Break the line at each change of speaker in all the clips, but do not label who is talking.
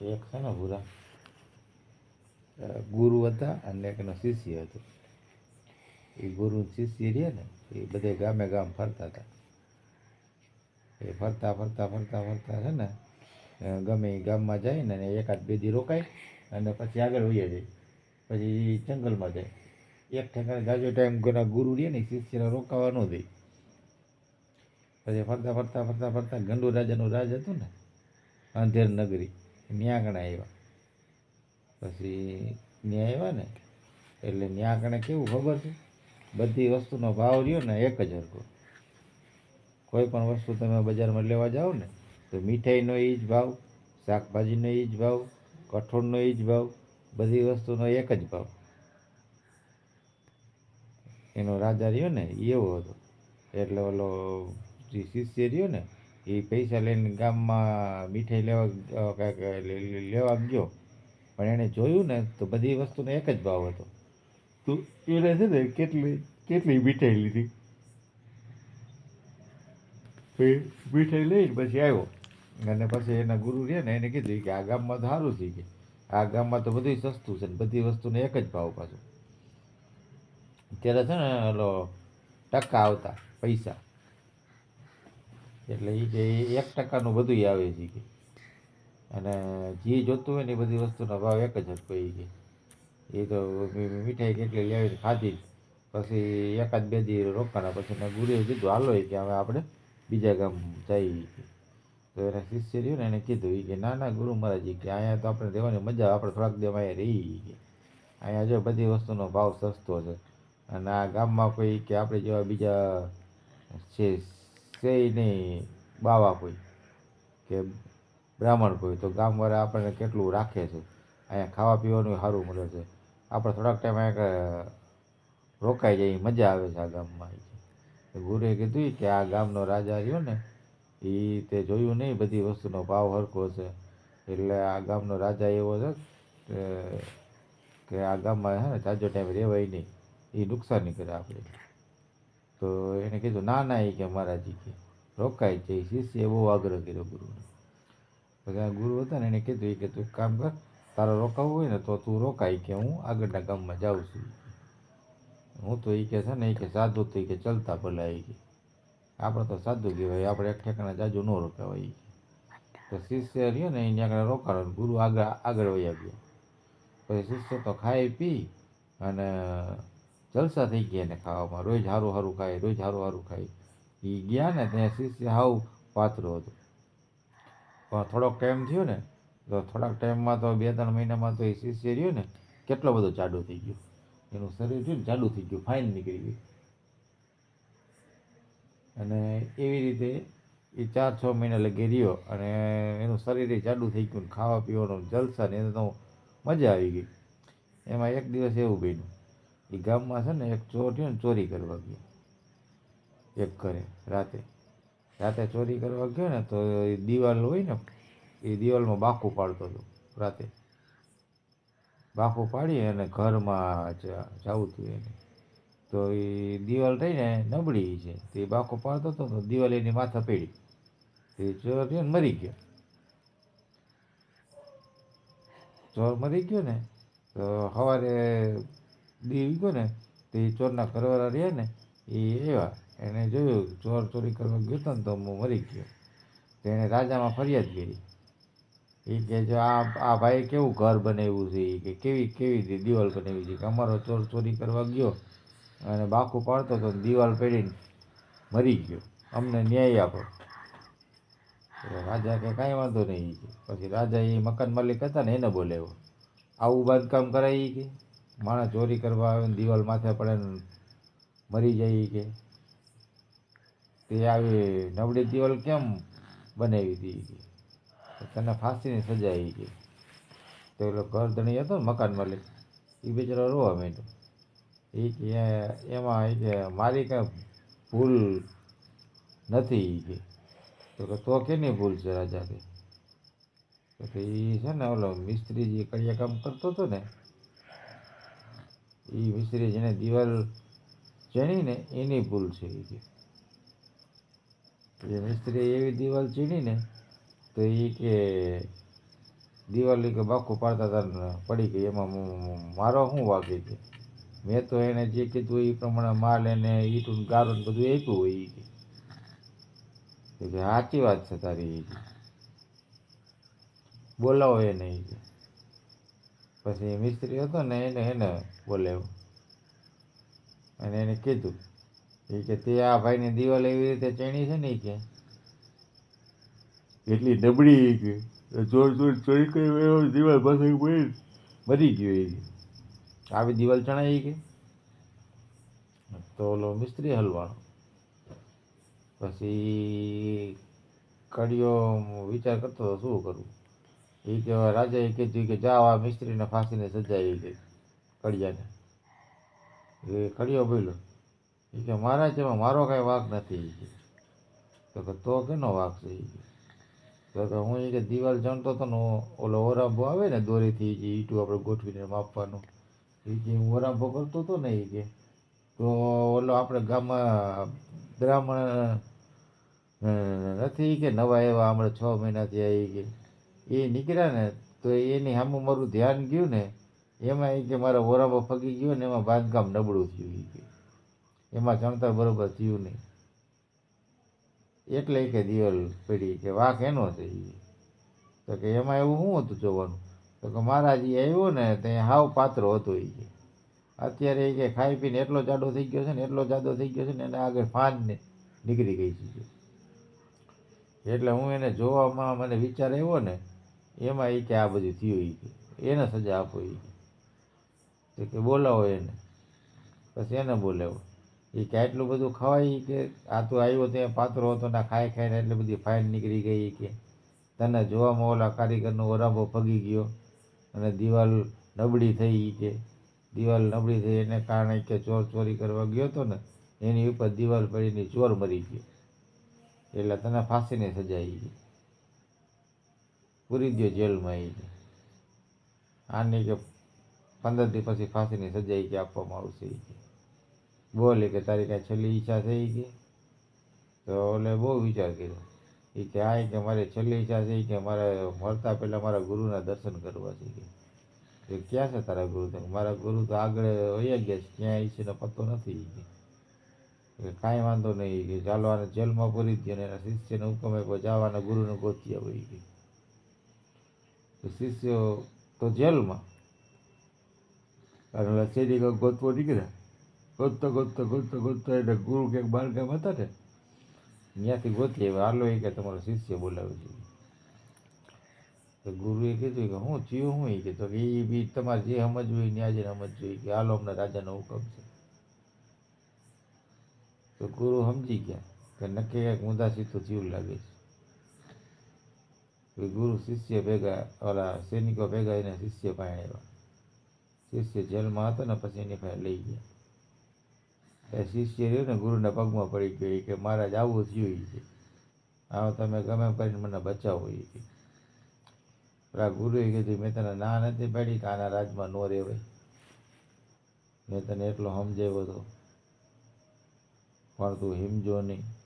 એક છે ને ભૂરા. ગુરુ હતા અને એકનો શિષ્ય હતો. એ ગુરુ શિષ્ય રહે ને, એ બધે ગામે ગામ ફરતા હતા. એ ફરતા ફરતા ફરતા ફરતા છે ને ગમે એ ગામમાં જાય ને એકાદ બે દી રોકાય અને પછી આગળ વહી જાય. પછી જંગલમાં જાય. એક ઠેકાણે જાજો ટાઈમ ગુરુ રહે ને શિષ્યને રોકાવા ન દે. પછી ફરતા ફરતા ફરતા ફરતા ગંડુ રાજાનું રાજ હતું ને અંધેર નગરી. ત્યાં આગળ આવ્યા પછી ત્યાં આવ્યા ને? એટલે ત્યાં આગળ કેવું ખબર છે? બધી વસ્તુનો ભાવ રહ્યો ને એક જ હરકો કોઈ પણ વસ્તુ તમે બજારમાં લેવા જાઓ ને, તો મીઠાઈનો એ જ ભાવ, શાકભાજીનો એ જ ભાવ, કઠોળનો એ જ ભાવ, બધી વસ્તુનો એક જ ભાવ. એનો રાજા રહ્યો ને એવો હતો. એટલે ઓલો જે શિષ્ય રહ્યો ને એ પૈસા લઈને ગામમાં મીઠાઈ લેવા લેવા ગયો. પણ એણે જોયું ને તો બધી વસ્તુનો એક જ ભાવ હતો. તો એને છે ને કેટલી કેટલી મીઠાઈ લીધી? મીઠાઈ લઈને પછી આવ્યો. અને પછી એના ગુરુ રહ્યા ને એને કીધું કે આ ગામમાં તો સારું છે કે. આ ગામમાં તો બધું સસ્તું છે ને બધી વસ્તુનો એક જ ભાવ પાછો. ત્યારે છે ને ઓલો ટકા આવતા પૈસા. એટલે એ કે એક ટકાનું બધું આવે છે કે. અને જે જોતું હોય ને એ બધી વસ્તુનો ભાવ એક જ એ કે. એ તો મીઠાઈ કેટલી લેવી ખાધી. પછી એકાદ બે દી રોકાણા પછી મેં ગુરુએ કીધું, હાલો કે હવે આપણે બીજા ગામ જઈએ તો એના શિષ્ય રહ્યું ને એને કીધું એ કે ના ના, ગુરુ મહારાજ કે અહીંયા તો આપણે રહેવાની મજા આપણે થોડાક દેવા અહીંયા રહી કે. અહીંયા જો બધી વસ્તુનો ભાવ સસ્તો છે. અને આ ગામમાં કોઈ કે આપણે જેવા બીજા છે છે નહીં બાવા કોઈ કે બ્રાહ્મણ કોઈ તો ગામવાળા આપણને કેટલું રાખે છે? અહીંયા ખાવા પીવાનું સારું મળે છે. આપણે થોડાક ટાઈમ અહીંયા રોકાઈ જાય મજા આવે છે આ ગામમાં. ગુરુએ કીધું કે આ ગામનો રાજા રહ્યો ને એ તે જોયું નહીં, બધી વસ્તુનો ભાવ હરખો છે. એટલે આ ગામનો રાજા એવો છે કે- આ ગામમાં હે ને તાજો ટાઈમ રહેવાય નહીં. એ નુકસાની કરે આપણે. તો એને કીધું, ના ના એ કે મહારાજી કે. છે એ શિષ્યએ બહુ આગ્રહ કર્યો ગુરુને. પછી આ ગુરુ હતા ને એને કીધું એ કે તું કામ કર, તારે રોકાવું હોય ને તો તું રોકાય કે હું આગળના ગામમાં જાઉં છું. હું તો એ કે છે ને એ કે સાધુ તો ઈ કે ચલતા ભલા એ કે. આપણે તો સાધુ કહેવાય, આપણે એક ઠેકાણા જાજુ ન રોકાવાય. તો શિષ્ય રહ્યો ને, એને આગળ રોકાણો ગુરુ આગળ આગળ વયા ગયો. પછી શિષ્ય તો ખાઈ પી અને જલસા થઈ ગયા એને ખાવામાં. રોજ સારું સારું ખાય, રોજ સારું સારું ખાય. એ ગયા ને ત્યાં શિષ્ય હાવ પાતળો હતો. પણ થોડોક ટાઈમ થયો ને, તો થોડાક ટાઈમમાં તો બે ત્રણ મહિનામાં તો એ શિષ્ય રહ્યો ને, કેટલો બધો જાડો થઈ ગયો. એનું શરીર થયું ને જાડું થઈ ગયું, ફાઇન નીકળી ગયું. અને એવી રીતે એ ચાર છ મહિના લગી રહ્યો અને એનું શરીર જાડું થઈ ગયું ખાવા પીવાનું જલસા ને એને તો મજા આવી ગઈ. એમાં એક દિવસ એવું બન્યું. એ ગામમાં છે ને એક ચોર થયો ને ચોરી કરવા ગયો. એક ઘરે, રાતે. રાતે ચોરી કરવા ગયો ને તો એ દિવાલ હોય ને, એ દિવાલમાં બાકું પાડતો હતો રાતે. બાકું પાડી અને ઘરમાં જવું હતું એને. તો એ દિવાલ રહીને નબળી છે. તે બાકું પાડતો હતો તો દિવાલ એની માથા પડી. તે ચોર થયો ને મરી ગયો. ચોર મરી ગયો ને, તો સવારે દી ગયો ને તો ચોરના ઘરવાળા રહ્યા ને, એ એવા. એણે જોયું, ચોર ચોરી કરવા ગયો હતો ને તો હું મરી ગયો. તેણે રાજામાં ફરિયાદ કરી. એ કે જો આ આ ભાઈ કેવું ઘર બનાવ્યું છે? એ કે કેવી કેવી રીતે દિવાલ બનાવી છે? કે અમારો ચોર ચોરી કરવા ગયો અને બાકુ પાડતો તો ને દિવાલ પડીને મરી ગયો. અમને ન્યાય આપો. રાજા કે કાંઈ વાંધો નહીં. પછી રાજા એ મકાન માલિક હતા ને એને બોલાવ્યો. આવું બાંધકામ કરાય કે? માણસ ચોરી કરવા આવે ને દિવાલ માથે પડે ને મરી જાય કે. તે આવી નબળી દિવાલ કેમ બનાવી હતી કે? તને ફાંસીની સજા આવી ગઈ. તો પેલો ઘર ધણી હતો ને મકાન માલિક એ બિચારો રોવા માંડ્યો. એ કે એમાં એ કે મારી કાંઈ ભૂલ નથી કે. તો કે તો કેની ભૂલ છે રાજા કે? એ છે ને ઓલો મિસ્ત્રી જે કડિયા કામ કરતો હતો ને એ મિસ્ત્રી જેને દિવાલ ચણીને એની ભૂલ છે એ કે. એ મિસ્ત્રીએ એવી દિવાલ ચીણીને તો એ કે દિવાલ કે બાખું પાડતા હતા પડી ગઈ. એમાં મારો શું વાગે છે? મેં તો એને જે કીધું એ પ્રમાણે માલ એને ઈટું ગારું બધું આપ્યું હોય એ કે સાચી વાત છે તારી એ. બોલાવો એને એ પછી મિસ્ત્રી હતો ને એને એને બોલાવ્યો. અને એને કીધું, એ કે તે આ ભાઈની દિવાલ એવી રીતે ચણી છે ને ઈ કે? એટલી નબળી કે. જોર જોર ચોરી કરી એવો દિવાલ પાસે મરી ગયો એ આવી દિવાલ ચણાઈ કે? તો ઓલો મિસ્ત્રી હલવાનો પછી કડિયો વિચાર કરતો હતો, શું કરું? એ કહેવાય રાજા રાજાએ કીધું કે જાઓ આ મિસ્ત્રીને ફાંસીને સજાવી ગઈ કડિયાને. એ કડિયો બોલ્યો. એ કે મારા જેમાં મારો કાંઈ વાંક નથી. તો કે તો કેનો વાંક છે? એ તો કે હું એ કે દિવાલ જણતો હતો ને ઓલો ઓરાંભો આવે ને દોરીથી જે ઈટું આપણે ગોઠવીને માપવાનું એ કે હું ઓરાંભો કરતો હતો ને એ કે તો ઓલો આપણે ગામમાં બ્રાહ્મણ નથી કે નવા એવા હમણાં છ મહિનાથી આવી એ કે એ નીકળ્યા ને તો એની સામે મારું ધ્યાન ગયું ને, એમાં એ કે મારા ઓરામાં ફગી ગયો ને એમાં બાંધકામ નબળું થયું કે. એમાં ચણતર બરોબર થયું નહીં. એટલે કે દિવાલ પડી કે વાંક એનો છે એ તો કે એમાં એવું શું હતું જોવાનું? તો કે મહારાજ આવ્યો ને તે હાવ પાત્રો હતો એ કે. અત્યારે એ કે ખાઈ પીને એટલો જાડો થઈ ગયો છે ને, એટલો જાડો થઈ ગયો છે ને, એને આગળ ફાન ને નીકળી ગઈ છે. એટલે હું એને જોવામાં મને વિચાર આવ્યો ને એમાં એ કે આ બધું થયું એ કે. એને સજા આપો એ કે. બોલાવો એને. પછી એને બોલાવો. એ કે આટલું બધું ખવાય કે? આ તો આવ્યો ત્યાં પાત્રો હતો ને ખાઈ ખાઈને એટલી બધી ફાઇન નીકળી ગઈ કે. તને જોવામાં ઓલા કારીગરનો ઓરાબો ફગી ગયો. અને દિવાલ નબળી થઈ કે. દિવાલ નબળી થઈ એને કારણે કે ચોર ચોરી કરવા ગયો હતો ને, એની ઉપર દિવાલ પડીને ચોર મરી ગયો. એટલે તને ફાંસીની સજા આવી કે. પૂરી દો જેલમાં ઈ. કે આની કે પંદર દી પછી ફાંસીની સજા ઈ કે આપવામાં આવશે ઈ કે. બોલે કે તારી કાંઈ છેલ્લી ઈચ્છા થઈ કે. તો ઓલે બહુ વિચાર કર્યો. એ કે આ કે મારી છેલ્લી ઈચ્છા છે ઈ કે મારે મરતા પહેલાં મારા ગુરુના દર્શન કરવા છે કે. એ ક્યાં છે તારા ગુરુ તો મારા ગુરુ તો આગળ વયા ગયા છે ક્યાં ઈ છે ને પત્તો નથી ઈ કે. કે કાંઈ વાંધો નહીં ઈ કે ચાલો આને જેલમાં પૂરી દે અને એના શિષ્યને હુકમ આપ્યો જવાના ગુરુને ગોતી આવો ઈ કે. શિષ્યો તો જેલમાં. ઓલા શેરી ગોતવો નીકળ્યા. ગોતતો ગોતતો ગોતતો ગોતતો એટલે ગુરુ ક્યાંક બાર ગામ હતા ને, ત્યાંથી ગોતી આવ્યા હાલો એ કે તમારો શિષ્ય બોલાવે છે. તો ગુરુએ કીધું કે હું થયું હું? કે તો એ બી તમારે જે સમજવું હોય ત્યાં જઈને સમજવું કે હાલો અમને રાજાનો હુકમ છે. તો ગુરુ સમજી ગયા કે નક્કી કંઈક મુદ્દા સીધું થયું લાગે છે. ગુરુ શિષ્ય ભેગા ઓલા સૈનિકો ભેગા એને શિષ્ય પાસે શિષ્ય જેલમાં હતો ને પછી એની પાસે લઈ ગયા એ શિષ્ય રહ્યો ને ગુરુના પગમાં પડી ગયો કે મહારાજ આવું થયું છે આવો તમે ગમે કરીને મને બચાવો એ કે પેલા ગુરુએ કીધું મેં તને ના નથી પાડી કે આના રાજમાં નો રહેવાય મેં તને એટલો સમજાવ્યો હતો પણ તું હિમજો નહીં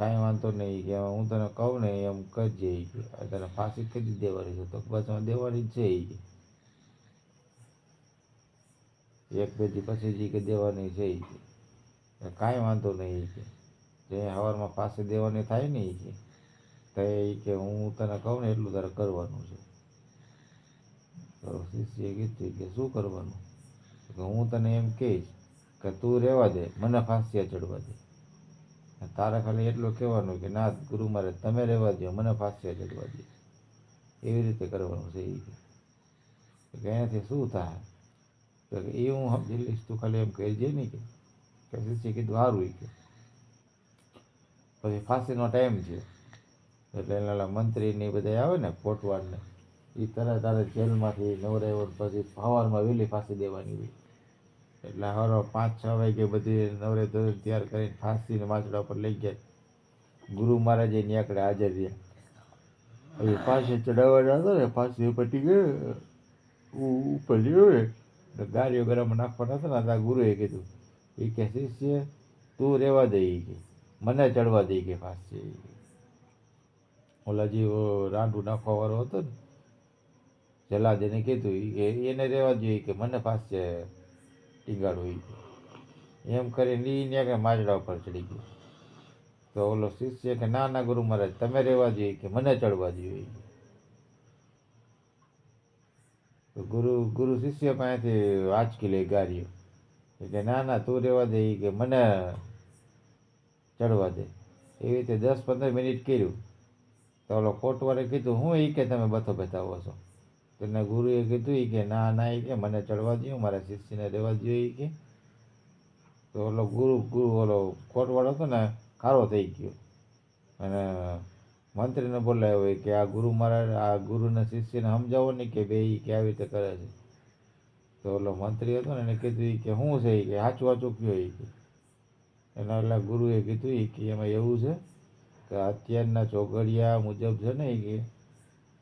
કાંઈ વાંધો નહીં કે હું તને કહું ને એમ કરજે તને ફાંસી કરી દેવાની છે તો બસ દેવાની જ છે એક દી પછી જે કે દેવાની છે કાંઈ વાંધો નહીં કે. જે હવારમાં ફાંસી દેવાની થાય ને એ કે, તો એ કે હું તને કહું ને એટલું તારે કરવાનું છે. તો શિષ્યએ કીધું કે શું કરવાનું? કે હું તને એમ કહીશ કે તું રહેવા દે, મને ફાંસીયા ચડવા દે. તારે ખાલી એટલું કહેવાનું કે ના ગુરુ મારે, તમે રહેવા દો મને ફાંસી જગવા દે એવી રીતે કરવાનું છે એ કે એનાથી શું થાય? તો કે એ હું સમજી લઈશ, તું ખાલી એમ કહેજે નહીં કે કે શિષ્ય કીધું સારું કે. પછી ફાંસીનો ટાઈમ છે. એટલે એના મંત્રી ને બધા આવે ને કોટવાડને એ તરત તારે જેલમાંથી નવરાયો પછી ફાવારમાં વહેલી ફાંસી દેવાની હોય. એટલે હવારે પાંચ છ વાગે બધી નવરે ધોરણ તૈયાર કરીને ફાંસીને માછડા પર લઈ ગયા. ગુરુ મહારાજે નીકળે હાજર રહ્યા. હવે પાસે ચડાવવાના હતો ને, ફાંસી પટી ગયો. ઉપર ગયો ને ગાડીઓ ગરમ નાખવાના હતા ને ત્યાં ગુરુએ કીધું. એ કે, શિષ્ય, તું રહેવા દે. કે, મને ચડવા દે. કે ઈ ઓલા જે રાંડું નાખવાવાળો હતો ને જલાદ એને કીધું. એ એને રહેવા જોઈએ કે, મને પાસે ટીંગાડો ઈ ગયો એમ કરીને ને કે માજડા ઉપર ચડી ગયો. તો ઓલો શિષ્ય કે, ના ના, ગુરુ મહારાજ, તમે રહેવા જોઈએ કે મને ચડવા જોઈએ? તો ગુરુ ગુરુ શિષ્ય પાસેથી આંચકી લઈ ગાર્યો એ કે, ના ના, તું રહેવા દે. કે, મને ચડવા દે. એવી રીતે દસ પંદર મિનિટ કર્યું. તો ઓલો કોટવારે કીધું, હું એ કે તમે બથો બતાવો છો? તેને ગુરુએ કીધું એ કે, ના ના એ કે, મને ચડવા દો મારા શિષ્યને રહેવા દો એ કે. તો ઓલો ગુરુ ગુરુ ઓલો કોટવાળો હતો ને, ખારો થઈ ગયો. અને મંત્રીને બોલાવ્યો હોય કે, આ ગુરુ મારા, આ ગુરુને શિષ્યને સમજાવો ને કે બે એ કે આવી રીતે કરે છે. તો ઓલો મંત્રી હતો ને, એને કીધું એ કે શું છે એ કે સાચું સાચું કયો એ કે. એના એટલે ગુરુએ કીધું એ કે, એમાં એવું છે કે અત્યારના ચોગડિયા મુજબ છે ને એ કે,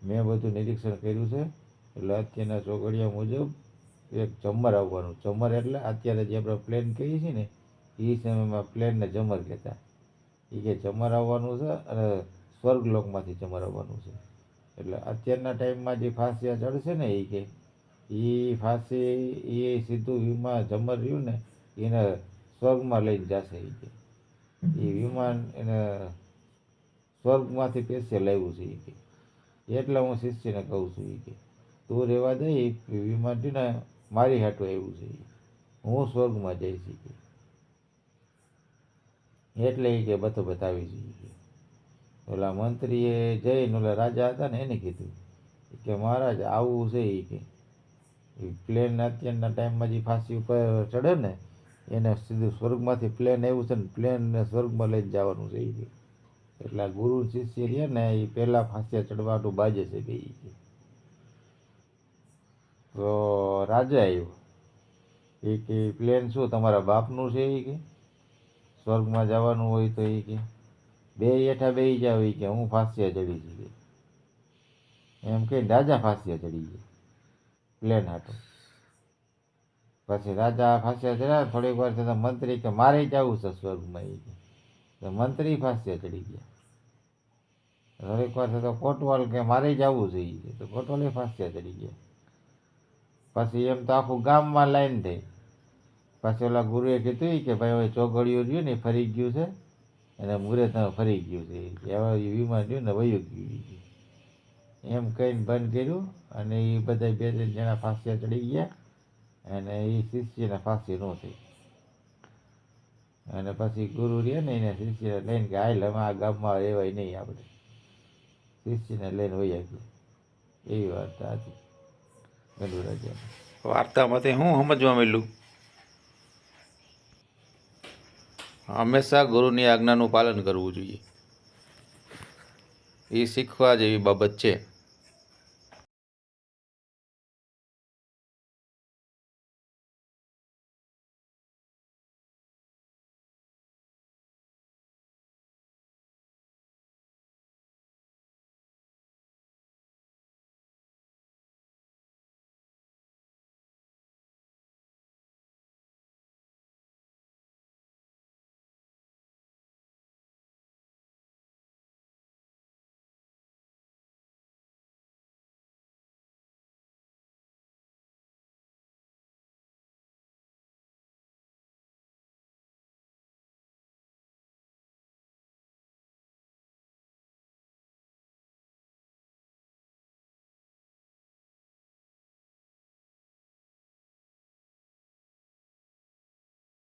મેં બધું નિરીક્ષણ કર્યું છે એટલે અત્યારના ચોઘડિયા મુજબ એક જમર આવવાનું. જમર એટલે અત્યારે જે આપણે પ્લેન કહીએ છીએ ને એ સમયમાં પ્લેનને જમર કહેતા. એ કે જમર આવવાનું છે અને સ્વર્ગલોકમાંથી જમર આવવાનું છે. એટલે અત્યારના ટાઈમમાં જે ફાંસીયા ચડશે ને એ કે એ ફાંસી એ સીધું વિમાન જમર રહ્યું ને, એને સ્વર્ગમાં લઈને જશે એ કે. એ વિમાન એને સ્વર્ગમાંથી પેસ્ય લાવ્યું છે એ કે. એટલે હું શિષ્યને કહું છું એ કે તું રહેવા દે, એ વિમાન છે મારી હાટું આવ્યું છે. હું સ્વર્ગમાં જઈ શકી. કે એટલે એ કે બધું બતાવી જોઈએ ઓલા મંત્રીએ જઈને ઓલા રાજા હતા ને એને કીધું કે મહારાજ, આવું છે એ કે. પ્લેન અત્યારના ટાઈમમાં જે ફાંસી ઉપર ચડે ને, એને સીધું સ્વર્ગમાંથી પ્લેન આવ્યું છે ને, પ્લેનને સ્વર્ગમાં લઈને જવાનું છે એ કે. એટલે ગુરુ શિષ્ય રહ્યા ને એ પહેલાં ફાંસિયા ચડવાનું બાજે છે બે એ કે. તો રાજા આવ્યો. એ કે પ્લેન શું? તમારા બાપનું છે એ કે? સ્વર્ગમાં જવાનું હોય તો એ કે. બે હેઠા બે જાવ એ કે, હું ફાંસિયા ચડી જઈએ એમ કહીને રાજા ફાંસિયા ચડી ગયા. પ્લેન હાટો પછી રાજા ફાંસિયા ચડ્યા, થોડીક વાર થતાં મંત્રી કે, મારે જવું છે સ્વર્ગમાં એ કે. તો મંત્રી ફાંસિયા ચડી ગયા. થોડીક વાર થતાં કોટવાલ કે, મારે જવું ઈ તો કોટવાલે ફાંસિયા ચડી ગયા. પછી એમ તો આખું ગામમાં લાઈન થઈ. પછી ઓલા ગુરુએ કીધું કે ભાઈ હવે ચોઘડિયું રહ્યું ને ફરી ગયું છે. અને મુહૂર્ત ફરી ગયું છે. એવા એ વિમાન રહ્યું ને વયું ગયું એમ કહીને બંધ કર્યું અને એ બધા બે ત્રણ જણા ફાંસિયા ચડી ગયા અને એ શિષ્યને ફાંસી ન થઈ. અને પછી ગુરુ રહ્યા ને એને શિષ્યને લઈને કે હાલ અમે આ ગામમાં રહેવાય નહીં આપણે. શિષ્યને લઈને વયા ગયા. એવી વાર્તા હતી રાજાની
વાર્તામાંથી હું સમજવા મળ્યું હંમેશા ગુરુની આજ્ઞાનું પાલન કરવું જોઈએ. એ શીખવા જેવી બાબત છે.